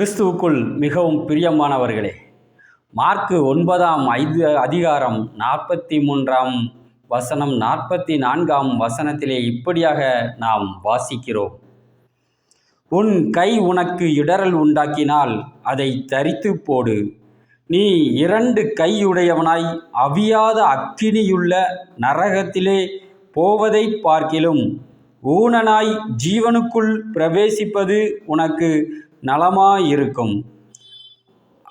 கிறிஸ்துவுக்குள் மிகவும் பிரியமானவர்களே மார்க்கு ஒன்பதாம் ஐந்து அதிகாரம் நாற்பத்தி மூன்றாம் வசனம் நாற்பத்தி நான்காம் வசனத்திலே இப்படியாக நாம் வாசிக்கிறோம். உன் கை உனக்கு இடரல் உண்டாக்கினால் அதை தரித்து போடு. நீ இரண்டு கையுடையவனாய் அவியாத அக்கினியுள்ள நரகத்திலே போவதைப் பார்க்கிலும் ஊனனாய் ஜீவனுக்குள் பிரவேசிப்பது உனக்கு நலமாயிருக்கும்.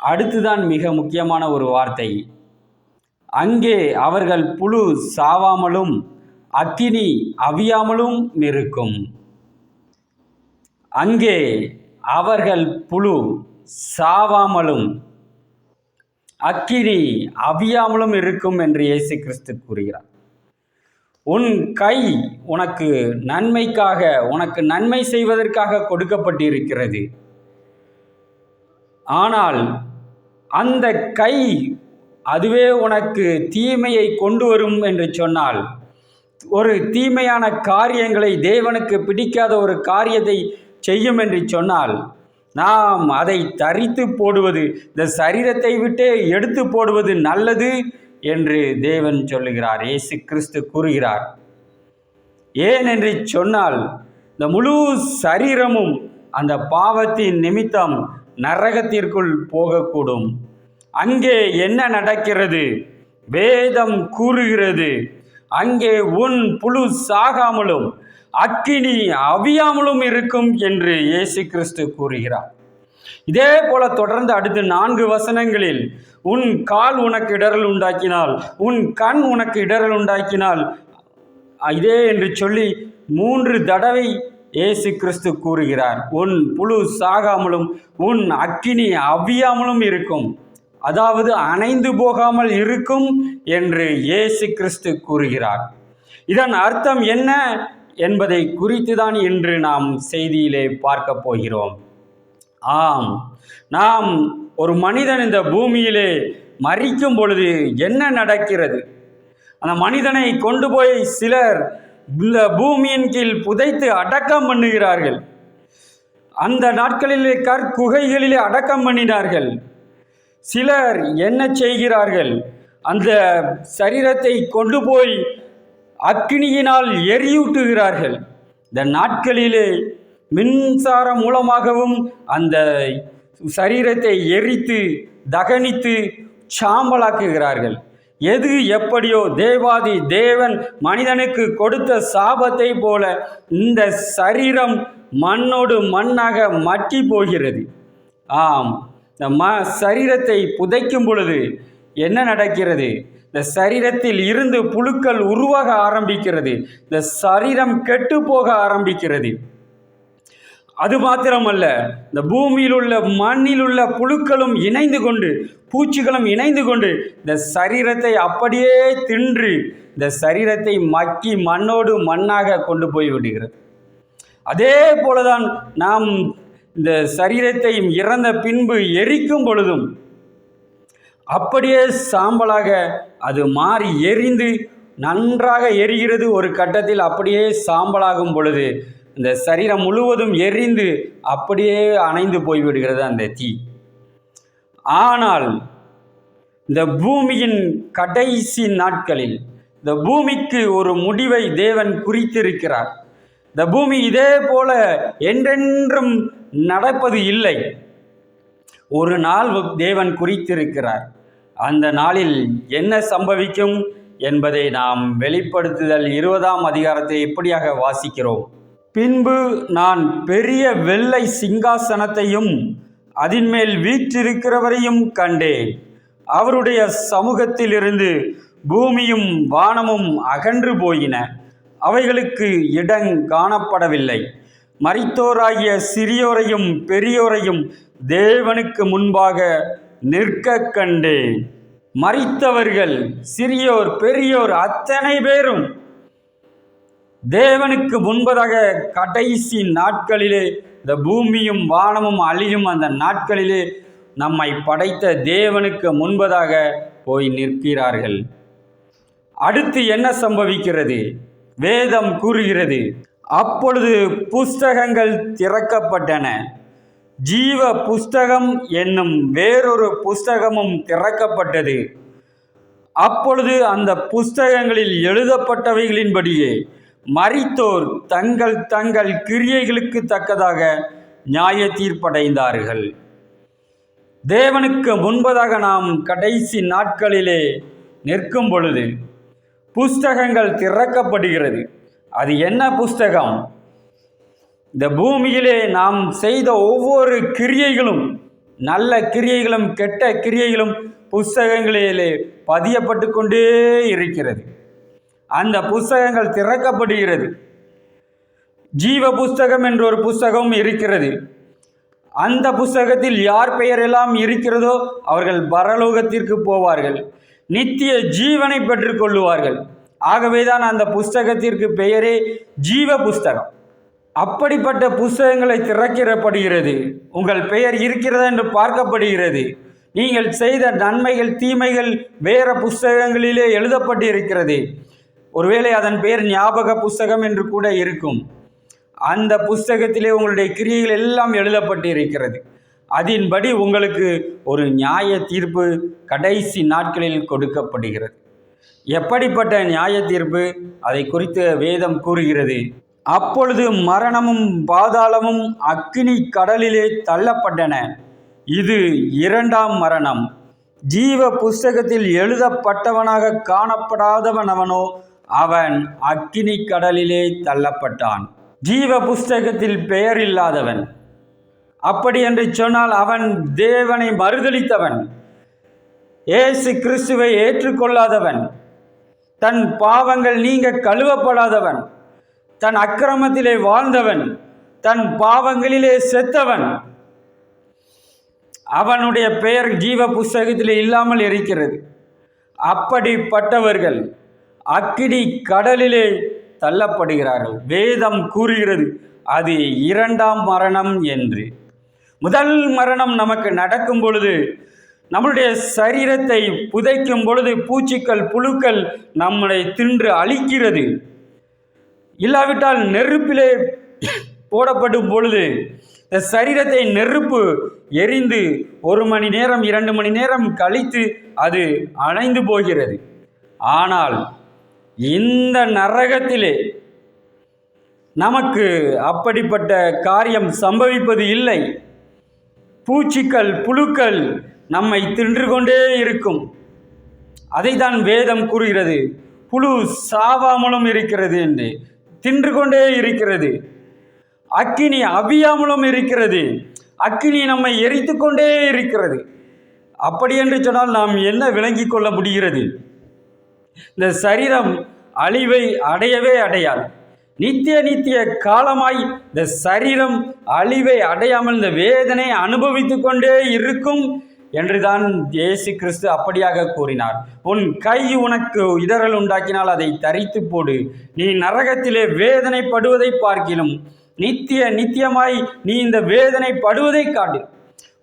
அடுத்துதான் மிக முக்கியமான ஒரு வார்த்தை. அங்கே அவர்கள் புழு சாவாமலும் அக்கினி அவியாமலும் இருக்கும். அங்கே அவர்கள் புழு சாவாமலும் அக்கினி அவியாமலும் இருக்கும் என்று இயேசு கிறிஸ்து கூறுகிறார். உன் கை உனக்கு நன்மைக்காக உனக்கு நன்மை செய்வதற்காக கொடுக்கப்பட்டிருக்கிறது. ஆனால் அந்த கை அதுவே உனக்கு தீமையை கொண்டு வரும் என்று சொன்னால் ஒரு தீமையான காரியங்களை தேவனுக்கு பிடிக்காத ஒரு காரியத்தை செய்யும் என்று சொன்னால் நாம் அதை தரித்து போடுவது இந்த சரீரத்தை விட்டே எடுத்து போடுவது நல்லது என்று தேவன் சொல்லுகிறார். இயேசு கிறிஸ்து கூறுகிறார். ஏன் என்று சொன்னால் இந்த முழு சரீரமும் அந்த பாவத்தின் நிமித்தம் நரகத்திற்குள் போகக்கூடும். அங்கே என்ன நடக்கிறது? வேதம் கூறுகிறது. அங்கே உன் புழு சாகாமலும் அக்கினி அவியாமலும் இருக்கும் என்று இயேசு கிறிஸ்து கூறுகிறார். இதே போல தொடர்ந்து அடுத்து நான்கு வசனங்களில் உன் கால் உனக்கு இடரல் உண்டாக்கினால் உன் கண் உனக்கு இடரல் உண்டாக்கினால் இதே என்று சொல்லி மூன்று தடவை இயேசு கிறிஸ்து கூறுகிறார் உன் புழு சாகாமலும் உன் அக்கினி அவியாமலும் இருக்கும். அதாவது அணைந்து போகாமல் இருக்கும் என்று இயேசு கிறிஸ்து கூறுகிறார். இதன் அர்த்தம் என்ன என்பதை குறித்து தான் இன்று நாம் செய்தியிலே பார்க்க போகிறோம். ஆம் நாம் ஒரு மனிதன் இந்த பூமியிலே மறிக்கும் பொழுது என்ன நடக்கிறது? அந்த மனிதனை கொண்டு போய் சிலர் பூமியின் கீழ் புதைத்து அடக்கம் பண்ணுகிறார்கள். அந்த நாட்களிலே கற்குகைகளிலே அடக்கம் பண்ணினார்கள். சிலர் என்ன செய்கிறார்கள்? அந்த சரீரத்தை கொண்டு போய் அக்னியினால் எரியூட்டுகிறார்கள். இந்த நாட்களிலே மின்சாரம் மூலமாகவும் அந்த சரீரத்தை எரித்து தகனித்து சாம்பலாக்குகிறார்கள். எது எப்படியோ தேவாதி தேவன் மனிதனுக்கு கொடுத்த சாபத்தை போல இந்த சரீரம் மண்ணோடு மண்ணாக மட்டி போகிறது. ஆம் இந்த ம சரீரத்தை புதைக்கும் பொழுது என்ன நடக்கிறது? இந்த சரீரத்தில் இருந்து புழுக்கள் உருவாக ஆரம்பிக்கிறது. இந்த சரீரம் கெட்டு போக ஆரம்பிக்கிறது. அது மாத்திரமல்ல இந்த பூமியில் உள்ள மண்ணில் உள்ள புழுக்களும் இணைந்து கொண்டு பூச்சிகளும் இணைந்து கொண்டு இந்த சரீரத்தை அப்படியே தின்று இந்த சரீரத்தை மக்கி மண்ணோடு மண்ணாக கொண்டு போய் விடுகிறது. அதே போலதான் நாம் இந்த சரீரத்தை இறந்த பின்பு எரிக்கும் பொழுதும் அப்படியே சாம்பலாக அது மாறி எரிந்து நன்றாக எரிகிறது ஒரு கட்டத்தில் அப்படியே சாம்பலாகும் பொழுது இந்த சரீரம் முழுவதும் எரிந்து அப்படியே அணைந்து போய்விடுகிறது அந்த தீ. ஆனால் இந்த பூமியின் கடைசி நாட்களில் இந்த பூமிக்கு ஒரு முடிவை தேவன் குறித்திருக்கிறார். இந்த பூமி இதே போல என்றென்றும் நடப்பது இல்லை. ஒரு நாள் தேவன் குறித்திருக்கிறார். அந்த நாளில் என்ன சம்பவிக்கும் என்பதை நாம் வெளிப்படுத்துதல் இருபதாம் அதிகாரத்தை எப்படியாக வாசிக்கிறோம்? பின்பு நான் பெரிய வெள்ளை சிங்காசனத்தையும் அதின்மேல் வீற்றிருக்கிறவரையும் கண்டேன். அவருடைய சமூகத்திலிருந்து பூமியும் வானமும் அகன்று போயின. அவைகளுக்கு இடங் காணப்படவில்லை. மறைத்தோராகிய சிறியோரையும் பெரியோரையும் தேவனுக்கு முன்பாக நிற்க கண்டேன். மறித்தவர்கள் சிறியோர் பெரியோர் அத்தனை பேரும் தேவனுக்கு முன்பதாக கடைசி நாட்களிலே இந்த பூமியும் வானமும் அழியும் அந்த நாட்களிலே நம்மை படைத்த தேவனுக்கு முன்பதாக போய் நிற்கிறார்கள். அடுத்து என்ன சம்பவிக்கிறது? வேதம் கூறுகிறது அப்பொழுது புஸ்தகங்கள் திறக்கப்பட்டன. ஜீவ புஸ்தகம் என்னும் வேறொரு புஸ்தகமும் திறக்கப்பட்டது. அப்பொழுது அந்த புஸ்தகங்களில் எழுதப்பட்டவைகளின்படியே மறித்தோர் தங்கள் தங்கள் கிரியைகளுக்கு தக்கதாக நியாய தீர்ப்படைந்தார்கள். தேவனுக்கு முன்பதாக நாம் கடைசி நாட்களிலே நிற்கும் பொழுது புஸ்தகங்கள் திறக்கப்படுகிறது. அது என்ன புஸ்தகம்? இந்த பூமியிலே நாம் செய்த ஒவ்வொரு கிரியைகளும் நல்ல கிரியைகளும் கெட்ட கிரியைகளும் புஸ்தகங்களிலே பதியப்பட்டு கொண்டே இருக்கிறது. அந்த புஸ்தகங்கள் திறக்கப்படுகிறது. ஜீவ புஸ்தகம் என்ற ஒரு புஸ்தகம் இருக்கிறது. அந்த புஸ்தகத்தில் யார் பெயர் எல்லாம் இருக்கிறதோ அவர்கள் பரலோகத்திற்கு போவார்கள். நித்திய ஜீவனை பெற்றுக்கொள்ளுவார்கள் ஆகவே ஆகவேதான் அந்த புஸ்தகத்திற்கு பெயரே ஜீவ புஸ்தகம். அப்படிப்பட்ட புஸ்தகங்களை திறக்கிறப்படுகிறது. உங்கள் பெயர் இருக்கிறதா என்று பார்க்கப்படுகிறது. நீங்கள் செய்த நன்மைகள் தீமைகள் வேற புஸ்தகங்களிலே எழுதப்பட்டு இருக்கிறது ஒருவேளை அதன் பெயர் ஞாபக புஸ்தகம் என்று கூட இருக்கும். அந்த புஸ்தகத்திலே உங்களுடைய கிரியைகள் எல்லாம் எழுதப்பட்டு இருக்கிறது அதன்படி உங்களுக்கு ஒரு நியாய தீர்ப்பு கடைசி நாட்களில் கொடுக்கப்படுகிறது. எப்படிப்பட்ட நியாய தீர்ப்பு? அதை குறித்து வேதம் கூறுகிறது. அப்பொழுது மரணமும் பாதாளமும் அக்கினி கடலிலே தள்ளப்பட்டன. இது இரண்டாம் மரணம். ஜீவ புஸ்தகத்தில் எழுதப்பட்டவனாக காணப்படாதவன் அவன் அக்கினி கடலிலே தள்ளப்பட்டான். ஜீவ புஸ்தகத்தில் பெயர் இல்லாதவன் அப்படி என்று சொன்னால் அவன் தேவனை மறுதலித்தவன். ஏசு கிறிஸ்துவை ஏற்றுக்கொள்ளாதவன். தன் பாவங்கள் நீங்க கழுவப்படாதவன். தன் அக்கிரமத்திலே வாழ்ந்தவன். தன் பாவங்களிலே செத்தவன். அவனுடைய பெயர் ஜீவ புஸ்தகத்தில் இல்லாமல் இருக்கிறது. அப்படிப்பட்டவர்கள் அக்கினி கடலிலே தள்ளப்படுகிறார்கள். வேதம் கூறுகிறது அது இரண்டாம் மரணம் என்று. முதல் மரணம் நமக்கு நடக்கும் பொழுது நம்முடைய சரீரத்தை புதைக்கும் பொழுது பூச்சிக்கள் புழுக்கள் நம்மளை தின்று அழிக்கிறது. இல்லாவிட்டால் நெருப்பிலே போடப்படும் பொழுது இந்த சரீரத்தை நெருப்பு எரிந்து ஒரு மணி நேரம் இரண்டு மணி நேரம் கழித்து அது அணைந்து போகிறது. ஆனால் இந்த நரகத்திலே நமக்கு அப்படிப்பட்ட காரியம் சம்பவிப்பது இல்லை. பூச்சிக்கள் புழுக்கள் நம்மை தின்று கொண்டே இருக்கும். அதைத்தான் வேதம் கூறுகிறது. புழு சாவாமலும் இருக்கிறது என்று தின்று கொண்டே இருக்கிறது. அக்கினி அவியாமலும் இருக்கிறது. அக்கினி நம்மை எரித்து கொண்டே இருக்கிறது. அப்படி என்று சொன்னால் நாம் என்ன விளங்கிக் கொள்ள முடிகிறது? இந்த சரீரம் அழிவை அடையவே அடையாது. நித்திய நித்திய காலமாய் இந்த சரீரம் அழிவை அடையாமல் இந்த வேதனை அனுபவித்து கொண்டே இருக்கும் என்றுதான் இயேசு கிறிஸ்து அப்படியாக கூறினார். உன் கை உனக்கு இடரல் உண்டாக்கினால் அதை தரித்து போடு. நீ நரகத்திலே வேதனைப்படுவதை பார்க்கிலும் நித்திய நித்தியமாய் நீ இந்த வேதனை படுவதை காட்டு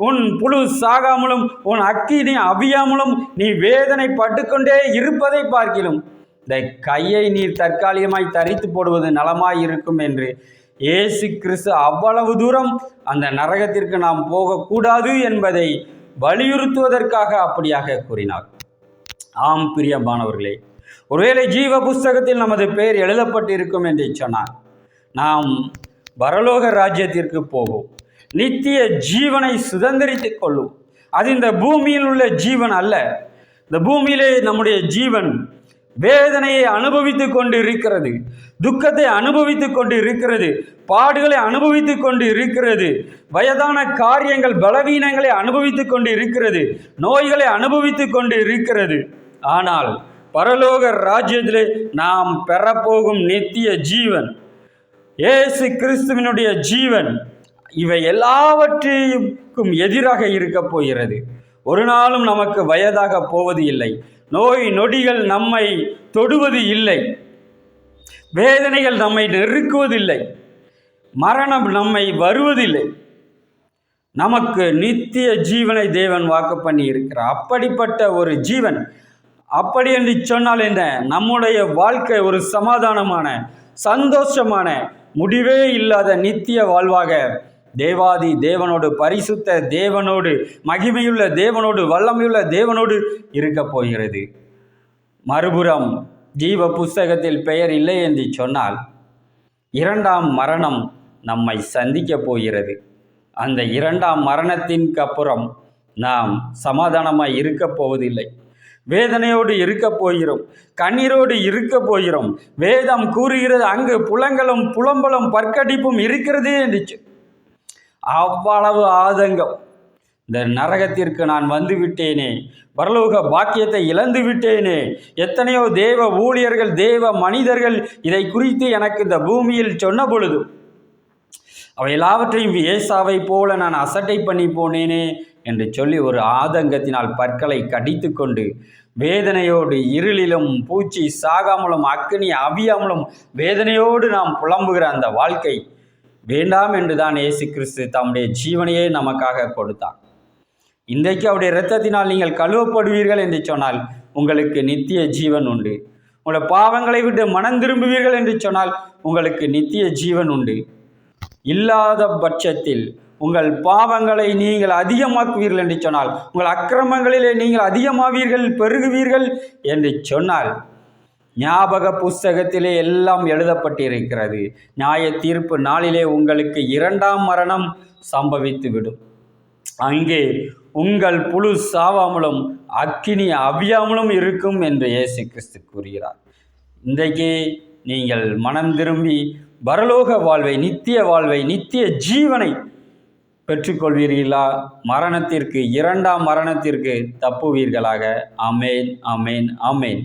உன் புழு சாகாமலும் உன் அக்கினி அவியாமலும் நீ வேதனை பட்டுக்கொண்டே இருப்பதை பார்க்கிலும். இந்த கையை நீர் தற்காலிகமாய் தரித்து போடுவது நலமாய் இருக்கும் என்று இயேசு கிறிஸ்து அவ்வளவு தூரம் அந்த நரகத்திற்கு நாம் போகக்கூடாது என்பதை வலியுறுத்துவதற்காக அப்படியாக கூறினார். ஆம் பிரியமானவர்களே ஒருவேளை ஜீவ புஸ்தகத்தில் நமது பெயர் எழுதப்பட்டிருக்கும் என்று சொன்னார் நாம் பரலோக ராஜ்யத்திற்கு போவோம். நித்திய ஜீவனை சுதந்திரித்து கொள்ளும். அது இந்த பூமியில் உள்ள ஜீவன் அல்ல. இந்த பூமியிலே நம்முடைய ஜீவன் வேதனையை அனுபவித்துக் கொண்டு இருக்கிறது துக்கத்தை அனுபவித்துக் கொண்டு இருக்கிறது பாடுகளை அனுபவித்துக் கொண்டு இருக்கிறது வயதான காரியங்கள் பலவீனங்களை அனுபவித்துக் கொண்டு இருக்கிறது நோய்களை அனுபவித்துக் கொண்டு இருக்கிறது ஆனால் பரலோக ராஜ்யத்திலே நாம் பெறப்போகும் நித்திய ஜீவன் இயேசு கிறிஸ்துவினுடைய ஜீவன் இவை எல்லாவற்றையும் எதிராக இருக்கப் போகிறது. ஒரு நாளும் நமக்கு வயதாக போவது இல்லை. நோய் நொடிகள் நம்மை தொடுவது இல்லை. வேதனைகள் நம்மை நெருக்குவதில்லை. மரணம் நம்மை வருவதில்லை. நமக்கு நித்திய ஜீவனை தேவன் வாக்கு பண்ணி இருக்கிறார் அப்படிப்பட்ட ஒரு ஜீவன் அப்படி என்று சொன்னால் என்ன? நம்முடைய வாழ்க்கை ஒரு சமாதானமான சந்தோஷமான முடிவே இல்லாத நித்திய வாழ்வாக தேவாதி தேவனோடு பரிசுத்த தேவனோடு மகிமையுள்ள தேவனோடு வல்லமையுள்ள தேவனோடு இருக்கப் போகிறது. மறுபுறம் ஜீவ புஸ்தகத்தில் பெயர் இல்லை என்று சொன்னால் இரண்டாம் மரணம் நம்மை சந்திக்கப் போகிறது. அந்த இரண்டாம் மரணத்திற்கு அப்புறம் நாம் சமாதானமாக இருக்கப் போவதில்லை. வேதனையோடு இருக்கப் போகிறோம் கண்ணீரோடு இருக்கப் போகிறோம். வேதம் கூறுகிறது அங்கு புலங்களும் புலம்பலும் பற்கடிப்பும் இருக்கிறது என்று அவ்வளவு ஆதங்கம். இந்த நரகத்திற்கு நான் வந்து விட்டேனே பரலோக பாக்கியத்தை இழந்து விட்டேனே. எத்தனையோ தேவ ஊழியர்கள் தேவ மனிதர்கள் இதை குறித்து எனக்கு இந்த பூமியில் சொன்ன பொழுது அவை எல்லாவற்றையும் ஏசாவை போல நான் அசட்டை பண்ணி போனேனே என்று சொல்லி ஒரு ஆதங்கத்தினால் பற்களை கடித்து கொண்டு வேதனையோடு இருளிலும் பூச்சி சாகாமலும் அக்கினி அவியாமலும் வேதனையோடு நாம் புலம்புகிற அந்த வாழ்க்கை வேண்டாம் என்றுதான் இயேசு கிறிஸ்து தம்முடைய ஜீவனையே நமக்காக கொடுத்தார். இன்றைக்கு அவருடைய இரத்தத்தினால் நீங்கள் கழுவப்படுவீர்கள் என்று சொன்னால் உங்களுக்கு நித்திய ஜீவன் உண்டு. உங்களுடைய பாவங்களை விட்டு மனம் திரும்புவீர்கள் என்று சொன்னால் உங்களுக்கு நித்திய ஜீவன் உண்டு. இல்லாத பட்சத்தில் உங்கள் பாவங்களை நீங்கள் அதிகமாக்குவீர்கள் என்று சொன்னால் உங்கள் அக்கிரமங்களிலே நீங்கள் அதிகமாவீர்கள் பெருகுவீர்கள் என்று சொன்னால் ஞாபக புஸ்தகத்திலே எல்லாம் எழுதப்பட்டிருக்கிறது. நியாய தீர்ப்பு நாளிலே உங்களுக்கு இரண்டாம் மரணம் சம்பவித்துவிடும். அங்கே உங்கள் புழு சாவாமலும் அக்கினி அவியாமலும் இருக்கும் என்று இயேசு கிறிஸ்து கூறுகிறார். இன்றைக்கு நீங்கள் மனம் திரும்பி பரலோக வாழ்வை நித்திய வாழ்வை நித்திய ஜீவனை பெற்றுக்கொள்வீர்களா? மரணத்திற்கு இரண்டாம் மரணத்திற்கு தப்புவீர்களாக? அமேன் அமேன் அமேன்